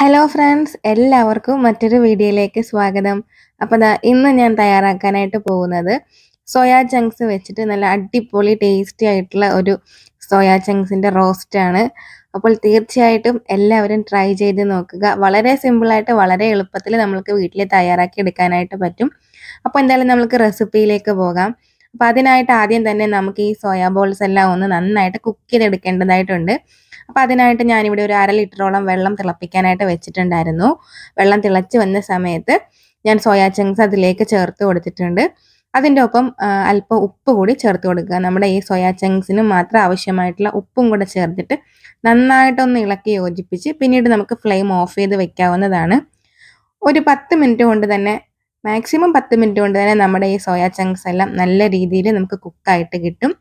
Hello friends എല്ലാവർക്കും മറ്റൊരു വീഡിയോയിലേക്ക് സ്വാഗതം. അപ്പോൾ ഇന്ന് ഞാൻ തയ്യാറാക്കാനായിട്ട് പോകുന്നത് സോയാ ചങ്ക്സ് വെച്ചിട്ട് നല്ല അടിപൊളി ടേസ്റ്റി ആയിട്ടുള്ള ഒരു സോയാ ചങ്ക്സിന്റെ റോസ്റ്റാണ് അപ്പോൾ തീർച്ചയായിട്ടും എല്ലാവരും ട്രൈ ചെയ്ത് നോക്കുക. വളരെ സിമ്പിളായിട്ട് വളരെ എളുപ്പത്തിൽ നമ്മൾക്ക് വീട്ടിൽ തയ്യാറാക്കി എടുക്കാനായിട്ട് പറ്റും. അപ്പോൾ എന്തായാലും നമുക്ക് റെസിപ്പിയിലേക്ക് പോകാം. അപ്പോൾ അതിനായിട്ട് ആദ്യം തന്നെ നമുക്ക് ഈ സോയാ ബോൾസ് എല്ലാം ഒന്ന് നന്നായിട്ട് കുക്ക് ചെയ്തെടുക്കേണ്ടതായിട്ടുണ്ട്. അപ്പോൾ അതിനായിട്ട് ഞാനിവിടെ ഒരു അര ലിറ്ററോളം വെള്ളം തിളപ്പിക്കാനായിട്ട് വെച്ചിട്ടുണ്ടായിരുന്നു. വെള്ളം തിളച്ച് വന്ന സമയത്ത് ഞാൻ സോയാ ചങ്ക്സ് അതിലേക്ക് ചേർത്ത് കൊടുത്തിട്ടുണ്ട്. അതിന്റെ ഒപ്പം അല്പം ഉപ്പ് കൂടി ചേർത്ത് കൊടുക്കുക. നമ്മുടെ ഈ സോയാ ചങ്ക്സിന് മാത്രം ആവശ്യമായിട്ടുള്ള ഉപ്പും കൂടെ ചേർത്തിട്ട് നന്നായിട്ടൊന്ന് ഇളക്കി യോജിപ്പിച്ച് പിന്നീട് നമുക്ക് ഫ്ലെയിം ഓഫ് ചെയ്ത് വെക്കാവുന്നതാണ്. ഒരു പത്ത് മിനിറ്റ് കൊണ്ട് തന്നെ മാക്സിമം പത്ത് മിനിറ്റ് കൊണ്ട് തന്നെ നമ്മുടെ ഈ സോയാ ചങ്ക്സ് എല്ലാം നല്ല രീതിയിൽ നമുക്ക് കുക്കായിട്ട് കിട്ടും.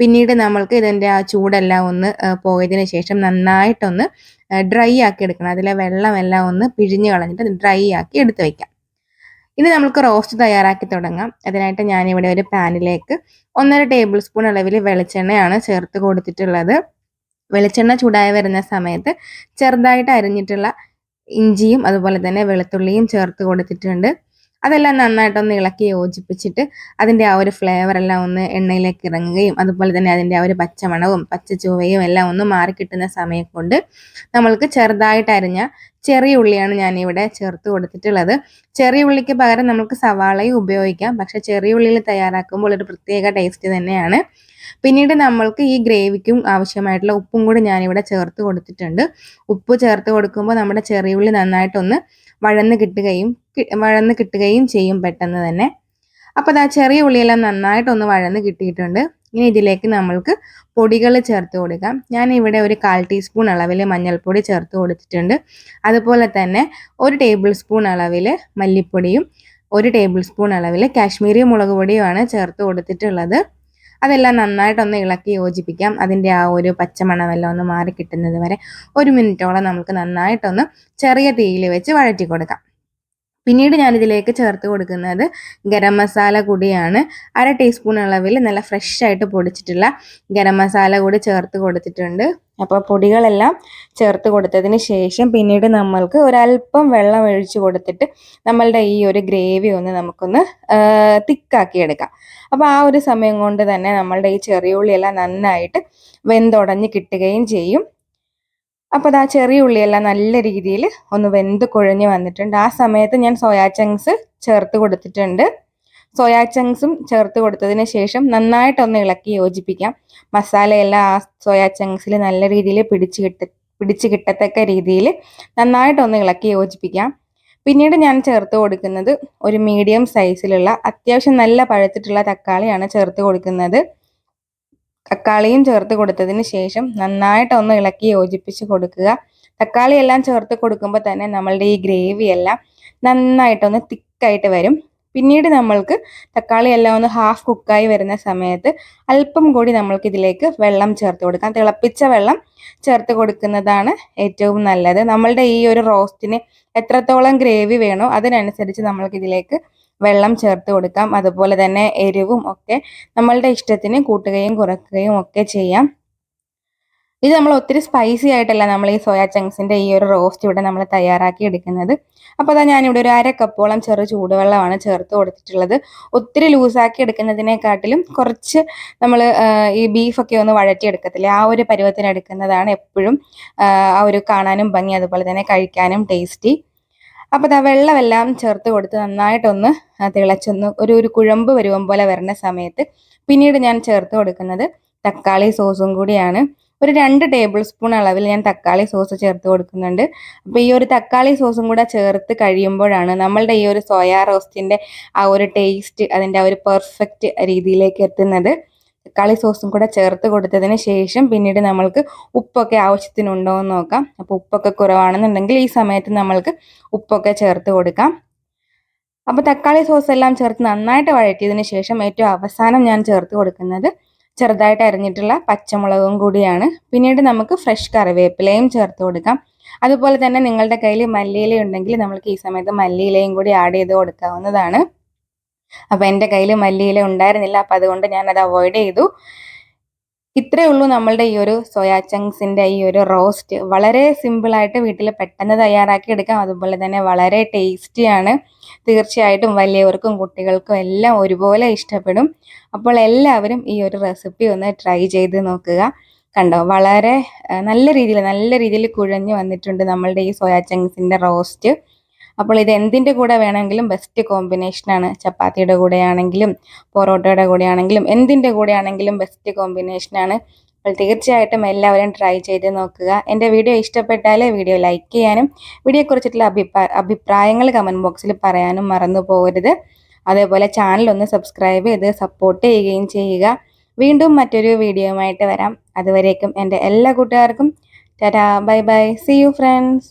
പിന്നീട് നമ്മൾക്ക് ഇതിന്റെ ആ ചൂടെല്ലാം ഒന്ന് പോയതിന് ശേഷം നന്നായിട്ടൊന്ന് ഡ്രൈ ആക്കി എടുക്കണം. അതിലെ വെള്ളമെല്ലാം ഒന്ന് പിഴിഞ്ഞ് കളഞ്ഞിട്ട് ഡ്രൈ ആക്കി എടുത്ത് വയ്ക്കാം ഇനി നമുക്ക് റോസ്റ്റ് തയ്യാറാക്കി തുടങ്ങാം. അതിനായിട്ട് ഞാനിവിടെ ഒരു പാനിലേക്ക് ഒന്നര ടേബിൾ സ്പൂൺ അളവിൽ വെളിച്ചെണ്ണയാണ് ചേർത്ത് കൊടുത്തിട്ടുള്ളത്. വെളിച്ചെണ്ണ ചൂടായി വരുന്ന സമയത്ത് ചെറുതായിട്ട് അരിഞ്ഞിട്ടുള്ള ഇഞ്ചിയും അതുപോലെ തന്നെ വെളുത്തുള്ളിയും ചേർത്ത് കൊടുത്തിട്ടുണ്ട്. അതെല്ലാം നന്നായിട്ടൊന്ന് ഇളക്കി യോജിപ്പിച്ചിട്ട് അതിന്റെ ആ ഒരു ഫ്ലേവർ എല്ലാം ഒന്ന് എണ്ണയിലേക്ക് ഇറങ്ങുകയും അതുപോലെ തന്നെ അതിന്റെ ആ ഒരു പച്ചമണവും പച്ച ചുവയും എല്ലാം ഒന്ന് മാറി കിട്ടുന്ന സമയം കൊണ്ട് നമ്മൾക്ക് ചെറുതായിട്ട് അരിഞ്ഞ ചെറിയ ഉള്ളിയാണ് ഞാനിവിടെ ചേർത്ത് കൊടുത്തിട്ടുള്ളത്. ചെറിയ ഉള്ളിക്ക് പകരം നമുക്ക് സവാളയും ഉപയോഗിക്കാം. പക്ഷേ ചെറിയ ഉള്ളിയിൽ തയ്യാറാക്കുമ്പോൾ ഒരു പ്രത്യേക ടേസ്റ്റ് തന്നെയാണ്. പിന്നീട് നമ്മൾക്ക് ഈ ഗ്രേവിക്കും ആവശ്യമായിട്ടുള്ള ഉപ്പും കൂടി ഞാനിവിടെ ചേർത്ത് കൊടുത്തിട്ടുണ്ട്. ഉപ്പ് ചേർത്ത് കൊടുക്കുമ്പോൾ നമ്മുടെ ചെറിയ ഉള്ളി നന്നായിട്ടൊന്ന് വഴന്ന് കിട്ടുകയും വഴന്ന് കിട്ടുകയും ചെയ്യും പെട്ടെന്ന് തന്നെ. അപ്പോൾ ആ ചെറിയ ഉള്ളിയെല്ലാം നന്നായിട്ടൊന്ന് വഴന്ന് കിട്ടിയിട്ടുണ്ട്. ഇനി ഇതിലേക്ക് നമ്മൾക്ക് പൊടികൾ ചേർത്ത് കൊടുക്കാം. ഞാൻ ഇവിടെ ഒരു കാൽ ടീസ്പൂൺ അളവിൽ മഞ്ഞൾപ്പൊടി ചേർത്ത് കൊടുത്തിട്ടുണ്ട്. അതുപോലെ തന്നെ ഒരു ടേബിൾ സ്പൂൺ അളവിൽ മല്ലിപ്പൊടിയും ഒരു ടേബിൾ സ്പൂൺ അളവിൽ കാശ്മീരി മുളക് പൊടിയുമാണ് ചേർത്ത് കൊടുത്തിട്ടുള്ളത്. അതെല്ലാം നന്നായിട്ടൊന്ന് ഇളക്കി യോജിപ്പിക്കാം. അതിന്റെ ആ ഒരു പച്ചമണമെല്ലാം ഒന്ന് മാറി കിട്ടുന്നത് വരെ ഒരു മിനിറ്റോളം നമുക്ക് നന്നായിട്ടൊന്ന് ചെറിയ തീയിൽ വെച്ച് വഴറ്റി കൊടുക്കാം. പിന്നീട് ഞാനിതിലേക്ക് ചേർത്ത് കൊടുക്കുന്നത് ഗരം മസാല കൂടിയാണ് അര ടീസ്പൂൺ അളവിൽ നല്ല ഫ്രഷ് ആയിട്ട് പൊടിച്ചിട്ടുള്ള ഗരം മസാല കൂടി ചേർത്ത് കൊടുത്തിട്ടുണ്ട്. അപ്പോൾ പൊടികളെല്ലാം ചേർത്ത് കൊടുത്തതിന് ശേഷം പിന്നീട് നമ്മൾക്ക് ഒരല്പം വെള്ളം ഒഴിച്ച് കൊടുത്തിട്ട് നമ്മളുടെ ഈ ഒരു ഗ്രേവി ഒന്ന് നമുക്കൊന്ന് തിക്കാക്കി എടുക്കാം. അപ്പോൾ ആ ഒരു സമയം കൊണ്ട് തന്നെ നമ്മളുടെ ഈ ചെറിയ ഉള്ളിയെല്ലാം നന്നായിട്ട് വെന്തുടഞ്ഞ് കിട്ടുകയും ചെയ്യും. അപ്പോൾ ആ ചെറിയ ഉള്ളിയെല്ലാം നല്ല രീതിയിൽ ഒന്ന് വെന്ത് കുഴഞ്ഞ് വന്നിട്ടുണ്ട്. ആ സമയത്ത് ഞാൻ സോയാ ചങ്ക്സ് ചേർത്ത് കൊടുത്തിട്ടുണ്ട്. സോയാ ചങ്ക്സും ചേർത്ത് കൊടുത്തതിന് ശേഷം നന്നായിട്ടൊന്ന് ഇളക്കി യോജിപ്പിക്കാം. മസാലയെല്ലാം ആ സോയാ ചങ്ക്സിൽ നല്ല രീതിയിൽ പിടിച്ച് കിട്ട പിടിച്ച് കിട്ടത്തക്ക രീതിയിൽ നന്നായിട്ടൊന്ന് ഇളക്കി യോജിപ്പിക്കാം. പിന്നീട് ഞാൻ ചേർത്ത് കൊടുക്കുന്നത് ഒരു മീഡിയം സൈസിലുള്ള അത്യാവശ്യം നല്ല പഴുത്തിട്ടുള്ള തക്കാളിയാണ് ചേർത്ത് കൊടുക്കുന്നത്. തക്കാളിയും ചേർത്ത് കൊടുത്തതിന് ശേഷം നന്നായിട്ട് ഒന്ന് ഇളക്കി യോജിപ്പിച്ച് കൊടുക്കുക. തക്കാളി എല്ലാം ചേർത്ത് കൊടുക്കുമ്പോൾ തന്നെ നമ്മളുടെ ഈ ഗ്രേവി എല്ലാം നന്നായിട്ടൊന്ന് തിക്കായിട്ട് വരും. പിന്നീട് നമ്മൾക്ക് തക്കാളി എല്ലാം ഒന്ന് ഹാഫ് കുക്കായി വരുന്ന സമയത്ത് അല്പം കൂടി നമ്മൾക്ക് ഇതിലേക്ക് വെള്ളം ചേർത്ത് കൊടുക്കാം. തിളപ്പിച്ച വെള്ളം ചേർത്ത് കൊടുക്കുന്നതാണ് ഏറ്റവും നല്ലത്. നമ്മളുടെ ഈ ഒരു റോസ്റ്റിന് എത്രത്തോളം ഗ്രേവി വേണോ അതിനനുസരിച്ച് നമ്മൾക്ക് ഇതിലേക്ക് വെള്ളം ചേർത്ത് കൊടുക്കാം. അതുപോലെ തന്നെ എരിവും ഒക്കെ നമ്മളുടെ ഇഷ്ടത്തിന് കൂട്ടുകയും കുറക്കുകയും ഒക്കെ ചെയ്യാം. ഇത് നമ്മൾ ഒത്തിരി സ്പൈസി ആയിട്ടല്ല നമ്മൾ ഈ സോയാ ചങ്ക്സിന്റെ ഈ ഒരു റോസ്റ്റ് ഇവിടെ നമ്മൾ തയ്യാറാക്കി എടുക്കുന്നത്. അപ്പോൾ അതാ ഞാനിവിടെ ഒരു അര കപ്പോളം ചെറു ചൂടുവെള്ളമാണ് ചേർത്ത് കൊടുത്തിട്ടുള്ളത്. ഒത്തിരി ലൂസാക്കി എടുക്കുന്നതിനെക്കാട്ടിലും കുറച്ച് നമ്മൾ ഈ ബീഫൊക്കെ ഒന്ന് വഴറ്റിയെടുക്കത്തില്ലേ ആ ഒരു പരുവത്തിനെടുക്കുന്നതാണ് എപ്പോഴും ആ ഒരു കാണാനും ഭംഗി അതുപോലെ തന്നെ കഴിക്കാനും ടേസ്റ്റി അപ്പോൾ ആ വെള്ളമെല്ലാം ചേർത്ത് കൊടുത്ത് നന്നായിട്ടൊന്ന് തിളച്ചൊന്ന് ഒരു ഒരു കുഴമ്പ് വരുവം പോലെ വരുന്ന സമയത്ത് പിന്നീട് ഞാൻ ചേർത്ത് കൊടുക്കുന്നത് തക്കാളി സോസും കൂടിയാണ്. ഒരു രണ്ട് ടേബിൾ സ്പൂൺ അളവിൽ ഞാൻ തക്കാളി സോസ് ചേർത്ത് കൊടുക്കുന്നുണ്ട്. അപ്പോൾ ഈ ഒരു തക്കാളി സോസും കൂടെ ചേർത്ത് കഴിയുമ്പോഴാണ് നമ്മളുടെ ഈ ഒരു സോയാ റോസ്റ്റിന്റെ ആ ഒരു ടേസ്റ്റ് അതിന്റെ ആ ഒരു പെർഫെക്റ്റ് രീതിയിലേക്ക് എത്തുന്നത്. തക്കാളി സോസും കൂടെ ചേർത്ത് കൊടുത്തതിന് ശേഷം പിന്നീട് നമ്മൾക്ക് ഉപ്പൊക്കെ ആവശ്യത്തിനുണ്ടോ എന്ന് നോക്കാം. അപ്പോൾ ഉപ്പൊക്കെ കുറവാണെന്നുണ്ടെങ്കിൽ ഈ സമയത്ത് നമ്മൾക്ക് ഉപ്പൊക്കെ ചേർത്ത് കൊടുക്കാം. അപ്പോൾ തക്കാളി സോസ് എല്ലാം ചേർത്ത് നന്നായിട്ട് വഴറ്റിയതിന് ശേഷം ഏറ്റവും അവസാനം ഞാൻ ചേർത്ത് കൊടുക്കുന്നത് ചെറുതായിട്ട് അരിഞ്ഞിട്ടുള്ള പച്ചമുളകും കൂടിയാണ്. പിന്നീട് നമുക്ക് ഫ്രഷ് കറിവേപ്പിലയും ചേർത്ത് കൊടുക്കാം. അതുപോലെ തന്നെ നിങ്ങളുടെ കയ്യിൽ മല്ലിയില ഉണ്ടെങ്കിൽ നമ്മൾക്ക് ഈ സമയത്ത് മല്ലിയിലയും കൂടി ആഡ് ചെയ്ത് കൊടുക്കാവുന്നതാണ്. അപ്പോൾ എന്റെ കയ്യിൽ മല്ലിയില ഉണ്ടായിരുന്നില്ല. അപ്പോൾ അതുകൊണ്ട് ഞാനത് അവോയ്ഡ് ചെയ്തു. ഇത്രയേ ഉള്ളൂ നമ്മളുടെ ഈ ഒരു സോയാ ചങ്ക്സിന്റെ ഈ ഒരു റോസ്റ്റ് വളരെ സിമ്പിളായിട്ട് വീട്ടിൽ പെട്ടെന്ന് തയ്യാറാക്കി എടുക്കാം. അതുപോലെ തന്നെ വളരെ ടേസ്റ്റിയാണ് തീർച്ചയായിട്ടും വലിയവർക്കും കുട്ടികൾക്കും എല്ലാം ഒരുപോലെ ഇഷ്ടപ്പെടും. അപ്പോൾ എല്ലാവരും ഈ ഒരു റെസിപ്പി ഒന്ന് ട്രൈ ചെയ്ത് നോക്കുക. കണ്ടോ? വളരെ നല്ല രീതിയിൽ നല്ല രീതിയിൽ കുഴഞ്ഞു വന്നിട്ടുണ്ട് നമ്മളുടെ ഈ സോയാ ചങ്ക്സിന്റെ റോസ്റ്റ് അപ്പോൾ ഇത് എന്തിന്റെ കൂടെ വേണമെങ്കിലും ബെസ്റ്റ് കോമ്പിനേഷനാണ് ചപ്പാത്തിയുടെ കൂടെ ആണെങ്കിലും പൊറോട്ടയുടെ കൂടെ ആണെങ്കിലും എന്തിന്റെ കൂടെ ആണെങ്കിലും ബെസ്റ്റ് കോമ്പിനേഷനാണ് അപ്പോൾ തീർച്ചയായിട്ടും എല്ലാവരും ട്രൈ ചെയ്ത് നോക്കുക. എന്റെ വീഡിയോ ഇഷ്ടപ്പെട്ടാൽ വീഡിയോ ലൈക്ക് ചെയ്യാനും വീഡിയോയെക്കുറിച്ചിട്ടുള്ള അഭിപ്രായ അഭിപ്രായങ്ങൾ കമന്റ് ബോക്സിൽ പറയാനും മറന്നു പോകരുത്. അതേപോലെ ചാനൽ ഒന്ന് സബ്സ്ക്രൈബ് ചെയ്ത് സപ്പോർട്ട് ചെയ്യുകയും ചെയ്യുക. വീണ്ടും മറ്റൊരു വീഡിയോയുമായിട്ട് വരാം. അതുവരേക്കും എന്റെ എല്ലാ കൂട്ടുകാർക്കും tata bye bye see you friends